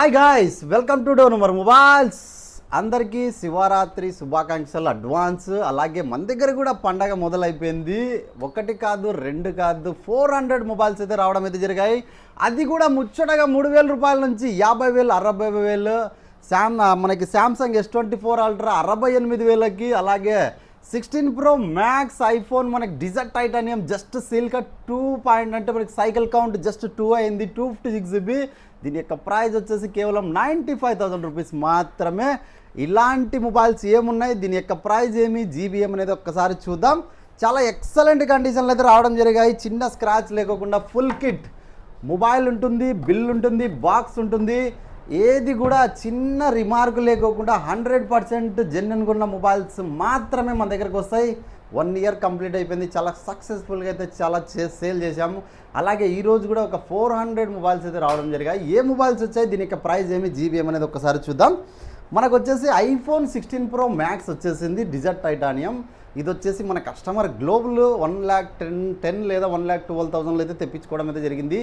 Hi guys welcome to డోనమర్ mobiles అందరికీ శివరాత్రి శుభాకాంక్షలు అడ్వాన్స్ అలాగే మన దగ్గర కూడా పండగ మొదలైపోయింది. ఒకటి కాదు రెండు కాదు ఫోర్ హండ్రెడ్ మొబైల్స్ అయితే రావడం అయితే జరిగాయి. అది కూడా ముచ్చటగా మూడు వేల రూపాయల నుంచి యాభై వేలు అరవై వేలు. శామ్ మనకి Samsung S twenty four ultra అరవై ఎనిమిది వేలకి అలాగే సిక్స్టీన్ ప్రో మ్యాక్స్ ఐఫోన్ మనకి డిజర్ట్ టైటానియం జస్ట్ సిల్క టూ పాయింట్ అంటే మనకి సైకిల్ కౌంట్ జస్ట్ టూ అయింది టూ ఫిఫ్టీ సిక్స్ జీబీ దీని యొక్క ప్రైస్ వచ్చేసి కేవలం నైంటీ ఫైవ్ థౌసండ్ రూపీస్ మాత్రమే. ఇలాంటి మొబైల్స్ ఏమున్నాయి? దీని యొక్క ప్రైస్ ఏమి? జీబీఎం అనేది ఒక్కసారి చూద్దాం. చాలా ఎక్సలెంట్ కండిషన్లు అయితే రావడం జరిగాయి. చిన్న స్క్రాచ్ లేకోకుండా ఫుల్ కిట్ మొబైల్ ఉంటుంది బిల్ ఉంటుంది బాక్స్ ఉంటుంది. ఏది కూడా చిన్న రిమార్క్ లేకోకుండా హండ్రెడ్ పర్సెంట్ జెన్యున్గా ఉన్న మొబైల్స్ మాత్రమే మన దగ్గరకు వస్తాయి. వన్ ఇయర్ కంప్లీట్ అయిపోయింది. చాలా సక్సెస్ఫుల్గా అయితే చాలా చే సేల్ చేశాము. అలాగే ఈరోజు కూడా ఒక ఫోర్ హండ్రెడ్ మొబైల్స్ అయితే రావడం జరిగాయి. ఏ మొబైల్స్ వచ్చాయి? దీని యొక్క ప్రైస్ ఏమి? జీబీఎం అనేది ఒకసారి చూద్దాం. మనకు వచ్చేసి ఐఫోన్ సిక్స్టీన్ ప్రో మ్యాక్స్ వచ్చేసింది. డిజర్ట్ టైటానియం ఇది వచ్చేసి మన customer global one lakh ten ten లేదా వన్ ల్యాక్ ట్వెల్వ్ థౌసండ్లో అయితే తెప్పించుకోవడం అయితే జరిగింది.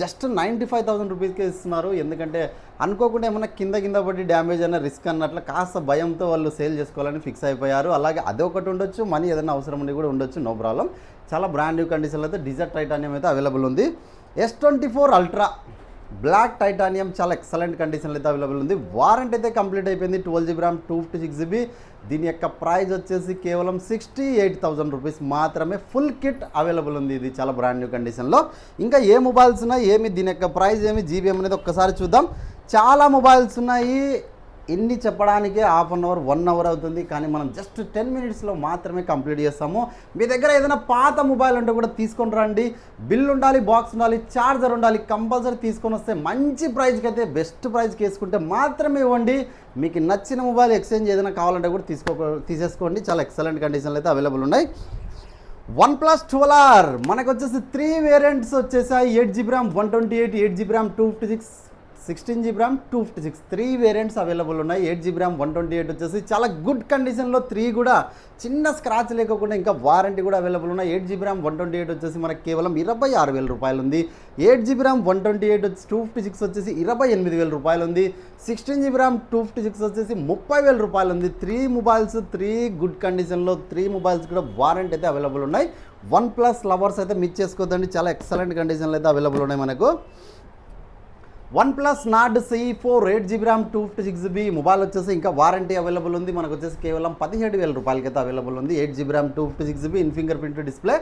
జస్ట్ నైంటీ ఫైవ్ థౌసండ్ రూపీస్కే ఇస్తున్నారు. ఎందుకంటే అనుకోకుండా ఏమైనా కింద కింద పడి డ్యామేజ్ అయినా రిస్క్ అన్నట్లు కాస్త భయంతో వాళ్ళు సేల్ చేసుకోవాలని ఫిక్స్ అయిపోయారు. అలాగే అదే ఒకటి ఉండొచ్చు మనీ ఏదైనా అవసరం ఉండి కూడా ఉండొచ్చు నో ప్రాబ్లం. చాలా బ్రాండ్ న్యూ కండిషన్లో అయితే డిజర్ట్ టైటానియం అయితే అవైలబుల్ ఉంది. S twenty four ultra black titanium చాలా ఎక్సలెంట్ కండిషన్లో అయితే అవైలబుల్ ఉంది. వారంటీ అయితే కంప్లీట్ అయిపోయింది. Twelve GB RAM two fifty six GB దీని యొక్క ప్రైస్ వచ్చేసి కేవలం సిక్స్టీ ఎయిట్ థౌసండ్ రూపీస్ మాత్రమే. ఫుల్ కిట్ అవైలబుల్ ఉంది ఇది చాలా బ్రాండ్ న్యూ కండిషన్లో ఇంకా ఏ మొబైల్స్ ఉన్నాయి ఏమి దీని యొక్క ప్రైస్ ఏమి జీబీఎం అనేది ఒక్కసారి చూద్దాం. చాలా మొబైల్స్ ఉన్నాయి. ఎన్ని చెప్పడానికి half an hour one hour అవుతుంది కానీ మనం జస్ట్ టెన్ మినిట్స్లో మాత్రమే కంప్లీట్ చేస్తాము. మీ దగ్గర ఏదైనా పాత మొబైల్ ఉంటే కూడా తీసుకొని రండి. బిల్ ఉండాలి బాక్స్ ఉండాలి ఛార్జర్ ఉండాలి కంపల్సరీ తీసుకొని వస్తే మంచి ప్రైస్కి అయితే బెస్ట్ ప్రైస్కి వేసుకుంటే మాత్రమే ఇవ్వండి. మీకు నచ్చిన మొబైల్ ఎక్స్చేంజ్ ఏదైనా కావాలంటే కూడా తీసుకో తీసేసుకోండి. చాలా ఎక్సలెంట్ కండిషన్లు అయితే అవైలబుల్ ఉన్నాయి. వన్ ప్లస్ ట్వెల్వ్ ఆర్ మనకు వచ్చేసి త్రీ వేరియంట్స్ వచ్చేసాయి. Eight GB RAM one twenty eight eight GB RAM two fifty six sixteen GB RAM two fifty six. Three variants available ఉన్నాయి. Eight GB RAM one twenty eight వచ్చేసి చాలా good కండిషన్లో three కూడా చిన్న scratch లేకుండా ఇంకా warranty కూడా available ఉన్నాయి. Eight GB RAM one twenty eight వచ్చేసి మనకి కేవలం ఇరవై ఆరు వేల రూపాయలు ఉంది. Eight GB RAM one twenty eight వచ్చి టూ ఫిఫ్టీ సిక్స్ వచ్చేసి ఇరవై ఎనిమిది వేల రూపాయలు ఉంది. Sixteen GB RAM two fifty six వచ్చేసి ముప్పై వేల రూపాయలు ఉంది. త్రీ మొబైల్స్ త్రీ గుడ్ కండిషన్లో త్రీ మొబైల్స్ కూడా వారంటీ అయితే అవైలబుల్ ఉన్నాయి. వన్ ప్లస్ లవర్స్ అయితే మిస్ చేసుకోదండి చాలా ఎక్సలెంట్ కండిషన్లో అయితే అవైలబుల్ ఉన్నాయి మనకు. One plus Nord C four eight GB RAM two fifty six GB mobile వచ్చేసి ఇంకా వారంటీ అవైలబుల్ ఉంది. మనకు వచ్చేసి కేవలం పదిహేడు వేల రూపాయలకైతే అవైలబుల్ ఉంది. Eight GB RAM two fifty six GB in finger print display.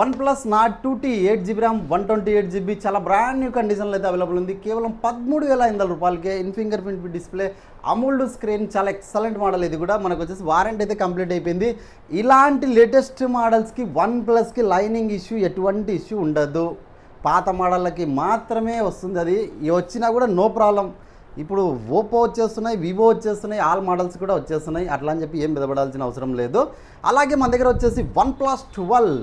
One plus Nord two T eight GB RAM one twenty eight GB చాలా బ్రాండ్ న్యూ కండిషన్లో అయితే అవైలబుల్ ఉంది. కేవలం పదమూడు వేల ఐదు వందల రూపాయలకే in fingerprint display AMOLED screen చాలా ఎక్సలెంట్ మోడల్ ఇది కూడా. మనకు వచ్చేసి వారంటీ అయితే కంప్లీట్ అయిపోయింది. ఇలాంటి లేటెస్ట్ మోడల్స్కి వన్ ప్లస్కి లైనింగ్ ఇష్యూ ఎటువంటి ఇష్యూ ఉండదు. పాత మోడళ్ళకి మాత్రమే వస్తుంది అది. ఇవి వచ్చినా కూడా నో ప్రాబ్లం. ఇప్పుడు ఓపో వచ్చేస్తున్నాయి వివో వచ్చేస్తున్నాయి ఆల్ మోడల్స్ కూడా వచ్చేస్తున్నాయి. అట్లా అని చెప్పి ఏం బెదపడాల్సిన అవసరం లేదు. అలాగే మన దగ్గర వచ్చేసి one plus twelve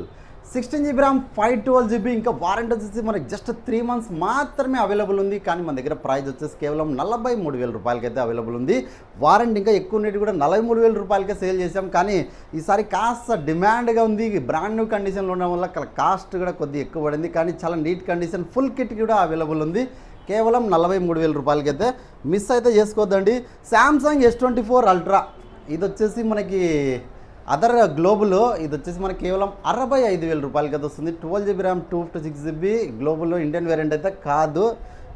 sixteen GB RAM five twelve GB ఇంకా వారంటీ వచ్చేసి మనకి జస్ట్ త్రీ మంత్స్ మాత్రమే అవైలబుల్ ఉంది. కానీ మన దగ్గర ప్రైస్ వచ్చేసి కేవలం నలభై మూడు వేల రూపాయలకైతే అవైలబుల్ ఉంది. వారంటీ ఇంకా ఎక్కువ ఉండేది కూడా నలభై మూడు వేల రూపాయలకే సేల్ చేసాం కానీ ఈసారి కాస్త డిమాండ్గా ఉంది. బ్రాండ్ న్యూ కండిషన్లో ఉండడం వల్ల కాస్ట్ కూడా కొద్దిగా ఎక్కువ పడింది. కానీ చాలా నీట్ కండిషన్ ఫుల్ కిట్ కూడా అవైలబుల్ ఉంది. కేవలం నలభై మూడు వేల రూపాయలకైతే మిస్ అయితే చేసుకోవద్దండి. Samsung S twenty four ultra ఇది వచ్చేసి మనకి అదర్ గ్లోబులో uh, uh, ఇది వచ్చేసి మనకి కేవలం అరవై ఐదు వేల రూపాయలకి అయితే వస్తుంది. Twelve GB RAM two fifty six GB గ్లోబుల్లో Indian variant అయితే కాదు.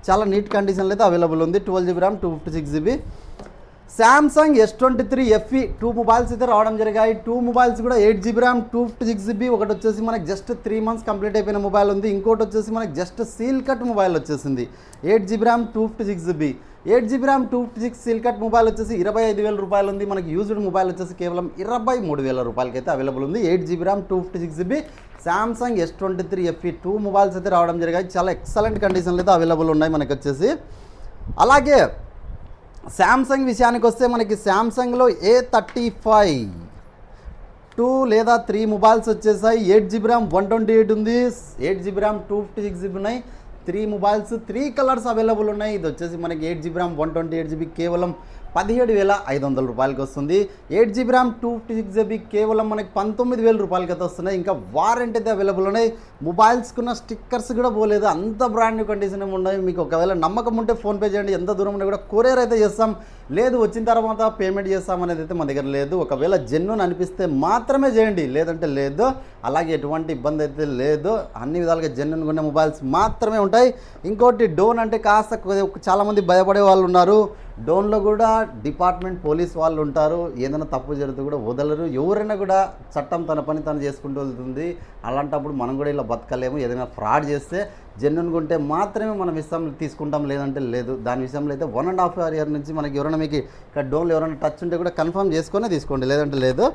చాలా నీట్ కండిషన్లో అయితే అవైలబుల్ ఉంది. Twelve GB RAM two fifty six GB Samsung S twenty three FE two mobiles అయితే రావడం జరిగాయి. టూ మొబైల్స్ కూడా eight GB RAM two fifty six GB ఒకటి వచ్చేసి మనకి జస్ట్ త్రీ మంత్స్ కంప్లీట్ అయిపోయిన మొబైల్ ఉంది. ఇంకోటి వచ్చేసి మనకి జస్ట్ సీల్ కట్ మొబైల్ వచ్చేసింది. Eight GB RAM two fifty six GB eight GB RAM two six seal cut mobile వచ్చేసి ఇరవై ఐదు వేల రూపాయలు ఉంది. మనకి యూజ్డ్ మొబైల్ వచ్చేసి కేవలం ఇరవై మూడు వేల రూపాయలకి అయితే అవైలబుల్ ఉంది. Eight GB RAM two fifty six GB Samsung S twenty three FE two mobiles అయితే రావడం జరిగాయి. చాలా ఎక్సలెంట్ కండిషన్లు అయితే అవైలబుల్ ఉన్నాయి మనకి వచ్చేసి. అలాగే శాంసంగ్ విషయానికి వస్తే మనకి శాంసంగ్లో ఏ థర్టీ ఫైవ్ టూ లేదా త్రీ మొబైల్స్ వచ్చేసాయి. Eight GB RAM one twenty eight ఉంది. Eight GB RAM two fifty six GB ఉన్నాయి. Three mobiles three colours available ఉన్నాయి. ఇది వచ్చేసి మనకి eight GB RAM one twenty eight GB కేవలం పదిహేడు వేల ఐదు వందల రూపాయలకి వస్తుంది. Eight GB RAM two fifty six GB కేవలం మనకి పంతొమ్మిది వేల రూపాయలకి అయితే వస్తున్నాయి. ఇంకా వారంటీ అయితే అవైలబుల్ ఉన్నాయి. మొబైల్స్కున్న స్టిక్కర్స్ కూడా పోలేదు. అంత బ్రాండ్ న్యూ కండిషన్ ఉన్నాయి మీకు ఒకవేళ నమ్మకం ఉంటే ఫోన్పే చేయండి. ఎంత దూరం ఉన్నా కూడా కొరియర్ అయితే చేస్తాం. లేదు వచ్చిన తర్వాత పేమెంట్ చేస్తాం అనేది అయితే మన దగ్గర లేదు. ఒకవేళ జెన్యున్ అనిపిస్తే మాత్రమే చేయండి. లేదంటే లేదు. అలాగే ఎటువంటి ఇబ్బంది అయితే లేదు. అన్ని విధాలుగా జెన్యున్ కొనే మొబైల్స్ మాత్రమే ఉంటాయి. ఇంకోటి డోన్ అంటే కాస్త చాలామంది భయపడే వాళ్ళు ఉన్నారు. డోన్లో కూడా డిపార్ట్మెంట్ పోలీస్ వాళ్ళు ఉంటారు. ఏదైనా తప్పు జరిగితే కూడా వదలరు. ఎవరైనా కూడా చట్టం తన పని తను చేసుకుంటూ వెళ్తుంది. అలాంటప్పుడు మనం కూడా ఇలా బతకలేము. ఏదైనా ఫ్రాడ్ చేస్తే జెన్యున్గా ఉంటే మాత్రమే మనం ఇస్తాం తీసుకుంటాం లేదంటే లేదు. దాని విషయంలో అయితే వన్ అండ్ హాఫ్ ఇయర్ నుంచి మనకి ఎవరైనా మీకు ఇక్కడ డోన్లో ఎవరైనా టచ్ ఉంటే కూడా కన్ఫర్మ్ చేసుకొని తీసుకోండి. లేదంటే లేదు.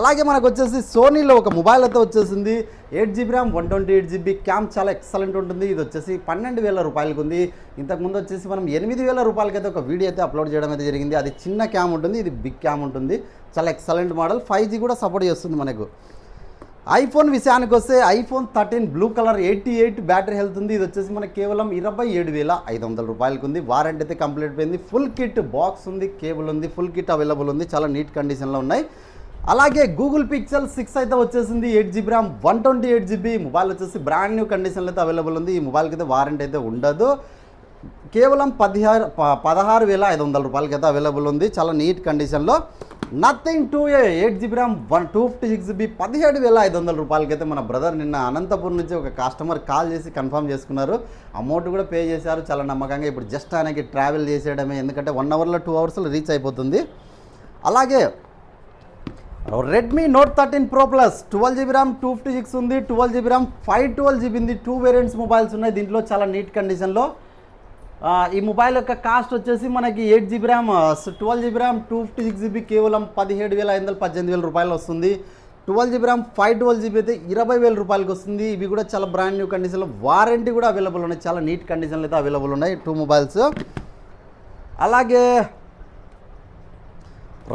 అలాగే మనకు వచ్చేసి సోనీలో ఒక మొబైల్ అయితే వచ్చేసింది. Eight GB RAM one twenty eight GB cam చాలా ఎక్సలెంట్ ఉంటుంది. ఇది వచ్చేసి పన్నెండు వేల రూపాయలకు ఉంది. ఇంతకుముందు వచ్చేసి మనం ఎనిమిది వేల రూపాయలకి అయితే ఒక వీడియో అయితే అప్లోడ్ చేయడం అయితే జరిగింది. అది చిన్న క్యామ్ ఉంటుంది. ఇది బిగ్ క్యామ్ ఉంటుంది. చాలా ఎక్సలెంట్ మోడల్ ఫైవ్ జీ కూడా సపోర్ట్ చేస్తుంది మనకు. ఐఫోన్ విషయానికి వస్తే iPhone thirteen blue colour eighty eight battery health ఉంది. ఇది వచ్చేసి మనకి కేవలం ఇరవై ఏడు వేల ఐదు వందల రూపాయలకి ఉంది. వారంటీ అయితే కంప్లీట్ అయింది ఫుల్ కిట్ బాక్స్ ఉంది కేబుల్ ఉంది ఫుల్ కిట్ అవైలబుల్ ఉంది. చాలా నీట్ కండిషన్లో ఉన్నాయి. అలాగే గూగుల్ పిక్సెల్ సిక్స్ అయితే వచ్చేసింది. Eight GB RAM one twenty eight GB mobile వచ్చేసి బ్రాండ్ న్యూ కండిషన్లో అయితే అవైలబుల్ ఉంది. ఈ మొబైల్కి అయితే వారంటీ అయితే ఉండదు. కేవలం పదిహారు ప- పదహారు వేల ఐదు వందల రూపాయలకి అయితే అవైలబుల్ ఉంది. చాలా నీట్ కండిషన్లో Nothing two A eight GB RAM one two fifty six GB పదిహేడు వేల ఐదు వందల రూపాయలకి అయితే మన బ్రదర్ నిన్న అనంతపురం నుంచి ఒక కస్టమర్ కాల్ చేసి కన్ఫర్మ్ చేసుకున్నారు. అమౌంట్ కూడా పే చేశారు. చాలా నమ్మకంగా ఇప్పుడు జస్ట్ ఆయనకి ట్రావెల్ చేసేయడమే. ఎందుకంటే వన్ అవర్లో టూ అవర్స్లో రీచ్ అయిపోతుంది. అలాగే Redmi note thirteen pro plus twelve GB RAM two fifty six ఉంది. Twelve GB RAM five twelve GB ఉంది. టూ వేరియంట్స్ మొబైల్స్ ఉన్నాయి. దీంట్లో చాలా నీట్ కండిషన్లో ఈ మొబైల్ యొక్క కాస్ట్ వచ్చేసి మనకి eight GB RAM twelve GB RAM two fifty six GB కేవలం పదిహేడు వేల ఐదు వందల పద్దెనిమిది వేల రూపాయలు వస్తుంది. Twelve GB RAM five twelve GB అయితే ఇరవై వేల రూపాయలకి వస్తుంది. ఇవి కూడా చాలా బ్రాండ్ న్యూ కండిషన్లో వారంటీ కూడా అవైలబుల్ ఉన్నాయి. చాలా నీట్ కండిషన్లు అయితే అవైలబుల్ ఉన్నాయి టూ మొబైల్స్ అలాగే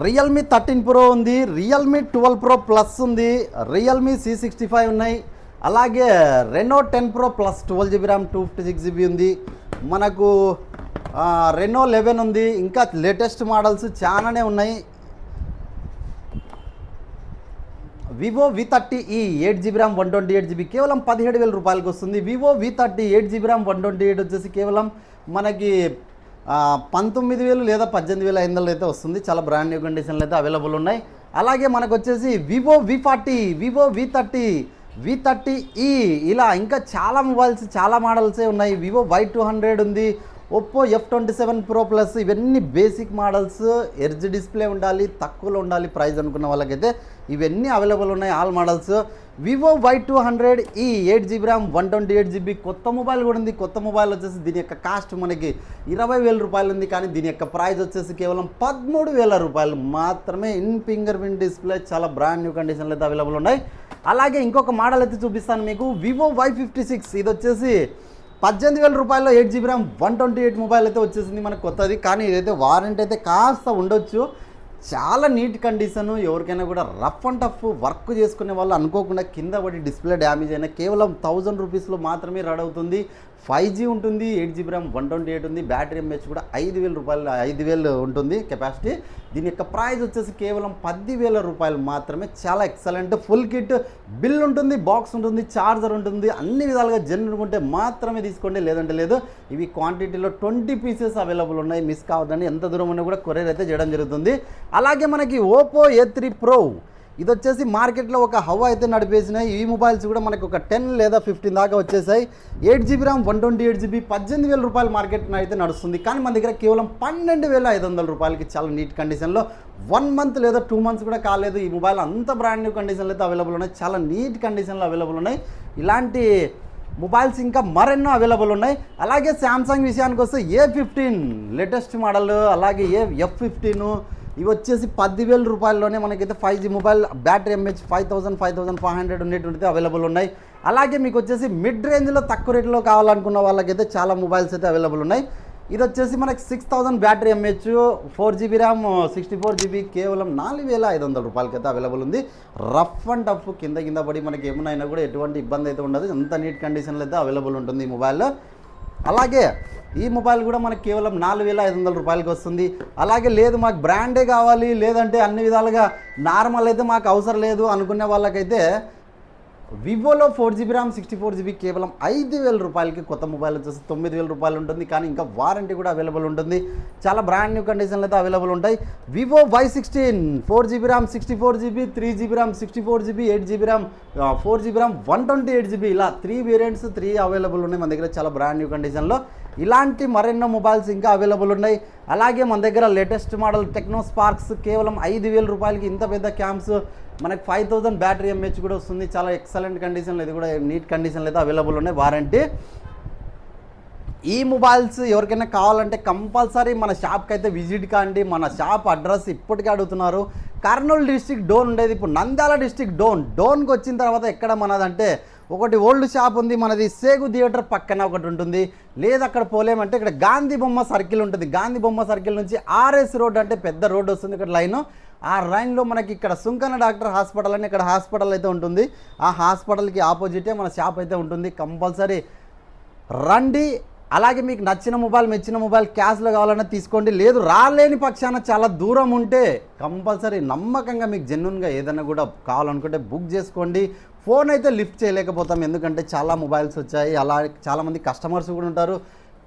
రియల్మీ థర్టీన్ ప్రో ఉంది. రియల్మీ ట్వెల్వ్ ప్రో ప్లస్ ఉంది. రియల్మీ సి సిక్స్టీ ఫైవ్ ఉన్నాయి. అలాగే Reno ten pro plus twelve GB RAM two fifty six GB ఉంది. మనకు రెనో లెవెన్ ఉంది. ఇంకా లేటెస్ట్ మోడల్స్ చాలానే ఉన్నాయి. Vivo V thirty E eight GB RAM one twenty eight GB కేవలం పదిహేడు వేల రూపాయలకి వస్తుంది. Vivo V thirty eight GB RAM one twenty eight వచ్చేసి కేవలం మనకి పంతొమ్మిది వేలు లేదా పద్దెనిమిది వేల ఐదు వందలు అయితే వస్తుంది. చాలా బ్రాండ్ న్యూ కండిషన్లు అయితే అవైలబుల్ ఉన్నాయి. అలాగే మనకు వచ్చేసి Vivo V forty Vivo V thirty V thirty E ఇలా ఇంకా చాలా మొబైల్స్ చాలా మోడల్సే ఉన్నాయి. వివో వై టూ హండ్రెడ్ ఉంది. Oppo F twenty seven pro plus ఇవన్నీ బేసిక్ మోడల్స్ ఎర్జ్ డిస్ప్లే ఉండాలి తక్కువలో ఉండాలి ప్రైస్ అనుకున్న వాళ్ళకైతే ఇవన్నీ అవైలబుల్ ఉన్నాయి all models Vivo Y two hundred E eight GB RAM one twenty eight GB కొత్త మొబైల్ కూడా ఉంది. కొత్త మొబైల్ వచ్చేసి దీని యొక్క కాస్ట్ మనకి ఇరవై వేల రూపాయలు ఉంది. కానీ దీని యొక్క ప్రైస్ వచ్చేసి కేవలం పదమూడు వేల రూపాయలు మాత్రమే ఇన్ ఫింగర్ ప్రింట్ డిస్ప్లే చాలా బ్రాండ్ న్యూ కండిషన్లో అయితే అవైలబుల్ ఉన్నాయి. అలాగే ఇంకొక మోడల్ అయితే చూపిస్తాను మీకు. వివో వై ఫిఫ్టీ సిక్స్ ఇది వచ్చేసి పద్దెనిమిది వేల రూపాయల్లో eight GB RAM one twenty eight mobile అయితే వచ్చేసింది మనకు కొత్తది. కానీ ఇదైతే వారంటీ అయితే కాస్త ఉండొచ్చు చాలా నీట్ కండిషన్ ఎవరికైనా కూడా రఫ్ అండ్ టఫ్ వర్క్ చేసుకునే వాళ్ళు అనుకోకుండా కింద పడి డిస్ప్లే డ్యామేజ్ అయినా కేవలం థౌజండ్ రూపీస్లో మాత్రమే రెడ్ అవుతుంది. ఫైవ్ జీ ఉంటుంది eight GB RAM one twenty eight ఉంది బ్యాటరీ ఎంహెచ్ కూడా ఐదు వేల రూపాయలు ఐదు వేలు ఉంటుంది కెపాసిటీ. దీని యొక్క ప్రైస్ వచ్చేసి కేవలం పది వేల రూపాయలు మాత్రమే. చాలా ఎక్సలెంట్ ఫుల్ కిట్ బిల్ ఉంటుంది బాక్స్ ఉంటుంది చార్జర్ ఉంటుంది అన్ని విధాలుగా జెన్యున్ ఉంటే మాత్రమే తీసుకోండి. లేదంటే లేదు ఇవి క్వాంటిటీలో ట్వంటీ పీసెస్ అవైలబుల్ ఉన్నాయి. మిస్ కావద్దని ఎంత దూరం ఉన్నా కూడా కొరియర్ అయితే చేయడం జరుగుతుంది. అలాగే మనకి ఓపో ఏ త్రీ ప్రో ఇది వచ్చేసి మార్కెట్లో ఒక హవ అయితే నడిపేసినాయి. ఈ మొబైల్స్ కూడా మనకు ఒక టెన్ లేదా ఫిఫ్టీన్ దాకా వచ్చేసాయి. Eight GB RAM one twenty eight GB పద్దెనిమిది వేల రూపాయల మార్కెట్ అయితే నడుస్తుంది. కానీ మన దగ్గర కేవలం పన్నెండు వేల ఐదు వందల రూపాయలకి చాలా నీట్ కండిషన్లో వన్ మంత్ లేదా టూ మంత్స్ కూడా కాలేదు. ఈ మొబైల్ అంత బ్రాండ్ న్యూ కండిషన్లో అయితే అవైలబుల్ ఉన్నాయి. చాలా నీట్ కండిషన్లో అవైలబుల్ ఉన్నాయి. ఇలాంటి మొబైల్స్ ఇంకా మరెన్నో అవైలబుల్ ఉన్నాయి. అలాగే శాంసంగ్ విషయానికి వస్తే ఏ ఫిఫ్టీన్ లేటెస్ట్ మోడల్ అలాగే ఏ ఎఫ్ ఫిఫ్టీను ఇవి వచ్చేసి పదివేల రూపాయల్లోనే మనకైతే five G mobile battery mAh five thousand five thousand five hundred ఉండేటువంటిది అవైలబుల్ ఉన్నాయి. అలాగే మీకు వచ్చేసి మిడ్ రేంజ్లో తక్కువ రేట్లో కావాలనుకున్న వాళ్ళకైతే చాలా మొబైల్స్ అయితే అవైలబుల్ ఉన్నాయి. ఇది వచ్చేసి మనకి six thousand battery mAh four GB RAM sixty four GB కేవలం నాలుగు వేల ఐదు వందల రూపాయలకి అయితే అవైలబుల్ ఉంది. రఫ్ అండ్ టఫ్ కింద కింద పడి మనకి ఏమైనా కూడా ఎటువంటి ఇబ్బంది అయితే ఉండదు. అంత నీట్ కండిషన్లో అయితే అవైలబుల్ ఉంటుంది ఈ మొబైల్లో అలాగే ఈ మొబైల్ కూడా మనకు కేవలం నాలుగు వేల ఐదు వందల రూపాయలకి వస్తుంది. అలాగే లేదు మాకు బ్రాండే కావాలి లేదంటే అన్ని విధాలుగా నార్మల్ అయితే మాకు అవసరం లేదు అనుకునే వాళ్ళకైతే వివోలో four GB RAM sixty four GB కేవలం ఐదు వేల రూపాయలకి కొత్త మొబైల్ వచ్చేసి తొమ్మిది వేల రూపాయలు ఉంటుంది. కానీ ఇంకా వారంటీ కూడా అవైలబుల్ ఉంటుంది. చాలా బ్రాండ్ న్యూ కండిషన్లు అయితే అవైలబుల్ ఉంటాయి. Vivo Y sixteen four GB RAM sixty four GB three GB RAM sixty four GB eight GB RAM four GB RAM one twenty eight GB ఇలా త్రీ వేరియంట్స్ త్రీ అవైలబుల్ ఉన్నాయి మన దగ్గర చాలా brand new కండిషన్లో ఇలాంటి మరెన్నో mobiles ఇంకా available ఉన్నాయి. అలాగే మన దగ్గర లేటెస్ట్ మోడల్ టెక్నో స్పార్క్స్ కేవలం ఐదు వేల రూపాయలకి ఇంత పెద్ద క్యామ్స్ మనకి ఫైవ్ థౌసండ్ బ్యాటరీ ఎంహెచ్ కూడా వస్తుంది. చాలా ఎక్సలెంట్ కండిషన్లో ఇది కూడా నీట్ కండిషన్లో అయితే అవైలబుల్ ఉన్నాయి. వారంటీ ఈ మొబైల్స్ ఎవరికైనా కావాలంటే కంపల్సరీ మన షాప్కి అయితే విజిట్ కాండి. మన షాప్ అడ్రస్ ఇప్పటికే అడుగుతున్నారు. కర్నూలు డిస్టిక్ డోన్ ఉండేది ఇప్పుడు నంద్యాల డిస్టిక్ డోన్ డోన్కి వచ్చిన తర్వాత ఎక్కడ మనదంటే ఒకటి ఓల్డ్ షాప్ ఉంది. మనది సేగు థియేటర్ పక్కన ఒకటి ఉంటుంది. లేదు అక్కడ పోలేమంటే ఇక్కడ గాంధీ బొమ్మ సర్కిల్ ఉంటుంది. గాంధీ బొమ్మ సర్కిల్ నుంచి ఆర్ఎస్ రోడ్ అంటే పెద్ద రోడ్ వస్తుంది. ఇక్కడ లైన్ ఆ లైన్లో మనకి ఇక్కడ సుంకన్న డాక్టర్ హాస్పిటల్ అని ఇక్కడ హాస్పిటల్ అయితే ఉంటుంది. ఆ హాస్పిటల్కి ఆపోజిటే మన షాప్ అయితే ఉంటుంది. కంపల్సరీ రండి. అలాగే మీకు నచ్చిన మొబైల్ మెచ్చిన మొబైల్ క్యాష్లో కావాలన్నా తీసుకోండి. లేదు రాలేని పక్షాన చాలా దూరం ఉంటే కంపల్సరీ నమ్మకంగా మీకు జెన్యున్గా ఏదైనా కూడా కావాలనుకుంటే బుక్ చేసుకోండి. ఫోన్ అయితే లిఫ్ట్ చేయలేకపోతాం. ఎందుకంటే చాలా మొబైల్స్ వచ్చాయి. అలా చాలామంది కస్టమర్స్ కూడా ఉంటారు.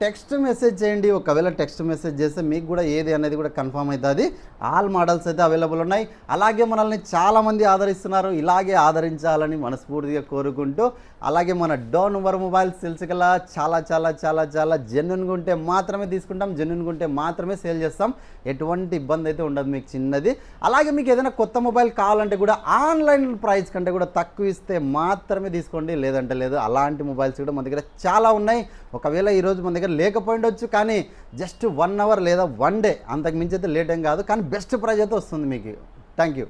టెక్స్ట్ మెసేజ్ చేయండి. ఒకవేళ టెక్స్ట్ మెసేజ్ చేస్తే మీకు కూడా ఏది అనేది కూడా కన్ఫర్మ్ అవుతుంది. ఆల్ మోడల్స్ అయితే అవైలబుల్ ఉన్నాయి. అలాగే మనల్ని చాలామంది ఆదరిస్తున్నారు. ఇలాగే ఆదరించాలని మనస్ఫూర్తిగా కోరుకుంటూ అలాగే మన డోన్ నెంబర్ మొబైల్స్ తెలుసు కదా చాలా చాలా చాలా చాలా జెన్యున్గా ఉంటే మాత్రమే తీసుకుంటాం జెన్యున్గా ఉంటే మాత్రమే సేల్ చేస్తాం. ఎటువంటి ఇబ్బంది అయితే ఉండదు మీకు చిన్నది. అలాగే మీకు ఏదైనా కొత్త మొబైల్ కావాలంటే కూడా ఆన్లైన్ ప్రైస్ కంటే కూడా తక్కువ ఇస్తే మాత్రమే తీసుకోండి. లేదంటే లేదు అలాంటి మొబైల్స్ కూడా మన దగ్గర చాలా ఉన్నాయి. ఒకవేళ ఈరోజు మన దగ్గర లేకపోయిండొచ్చు కానీ జస్ట్ వన్ అవర్ లేదా వన్ డే అంతకు మించి అయితే లేట్ ఏం కాదు. కానీ బెస్ట్ ప్రైజ్ అయితే వస్తుంది మీకు. Thank you